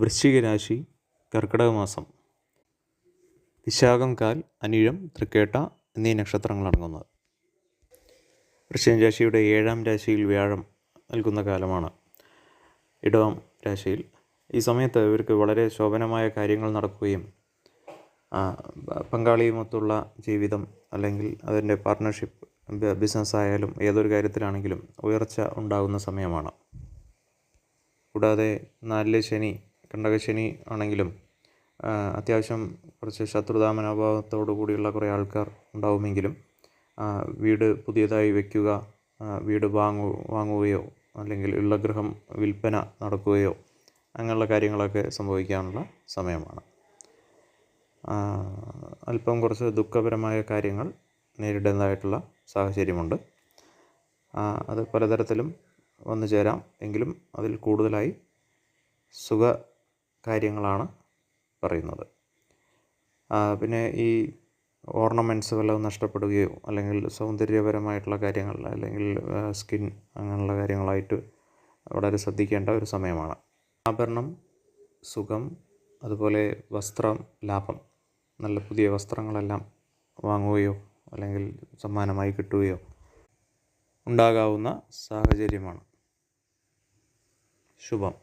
വൃശ്ചിക രാശി കർക്കിടക മാസം വിശാഖം കാൽ അനിഴം തൃക്കേട്ട എന്നീ നക്ഷത്രങ്ങൾ അടങ്ങുന്നത്. വൃശ്ചിക രാശിയുടെ ഏഴാം രാശിയിൽ വ്യാഴം നൽകുന്ന കാലമാണ്. ഇടവം രാശിയിൽ. ഈ സമയത്ത് ഇവർക്ക് വളരെ ശോഭനമായ കാര്യങ്ങൾ നടക്കുകയും പങ്കാളിയുമൊത്തുള്ള ജീവിതം അല്ലെങ്കിൽ അതിന്റെ പാർട്ട്ണർഷിപ്പ് ബിസിനസ് ആയാലും ഏതൊരു കാര്യത്തിലാണെങ്കിലും ഉയർച്ച ഉണ്ടാകുന്ന സമയമാണ്. കൂടാതെ നാലിലെ ശനി കണ്ടകശനി ആണെങ്കിലും അത്യാവശ്യം കുറച്ച് ശത്രുതാ മനോഭാവത്തോടു കൂടിയുള്ള കുറേ ആൾക്കാർ ഉണ്ടാവുമെങ്കിലും വീട് പുതിയതായി വയ്ക്കുക വീട് വാങ്ങു വാങ്ങുകയോ അല്ലെങ്കിൽ ഉള്ള ഗൃഹം വിൽപ്പന നടക്കുകയോ അങ്ങനെയുള്ള കാര്യങ്ങളൊക്കെ സംഭവിക്കാനുള്ള സമയമാണ്. അല്പം കുറച്ച് ദുഃഖപരമായ കാര്യങ്ങൾ നേരിടേണ്ടതായിട്ടുള്ള സാഹചര്യമുണ്ട്. അത് പലതരത്തിലും വന്നു ചേരാം എങ്കിലും അതിൽ കൂടുതലായി സുഖ കാര്യങ്ങളാണ് പറയുന്നത്. പിന്നെ ഈ ഓർണമെന്റ്സ് വല്ലതും നഷ്ടപ്പെടുകയോ അല്ലെങ്കിൽ സൗന്ദര്യപരമായിട്ടുള്ള കാര്യങ്ങൾ അല്ലെങ്കിൽ സ്കിൻ അങ്ങനെയുള്ള കാര്യങ്ങളായിട്ട് വളരെ ശ്രദ്ധിക്കേണ്ട ഒരു സമയമാണ്. ആഭരണം സുഖം അതുപോലെ വസ്ത്രം ലാഭം നല്ല പുതിയ വസ്ത്രങ്ങളെല്ലാം വാങ്ങുകയോ അല്ലെങ്കിൽ സമ്മാനമായി കിട്ടുകയോ ഉണ്ടാകാവുന്ന സാഹചര്യമാണ്. ശുഭം.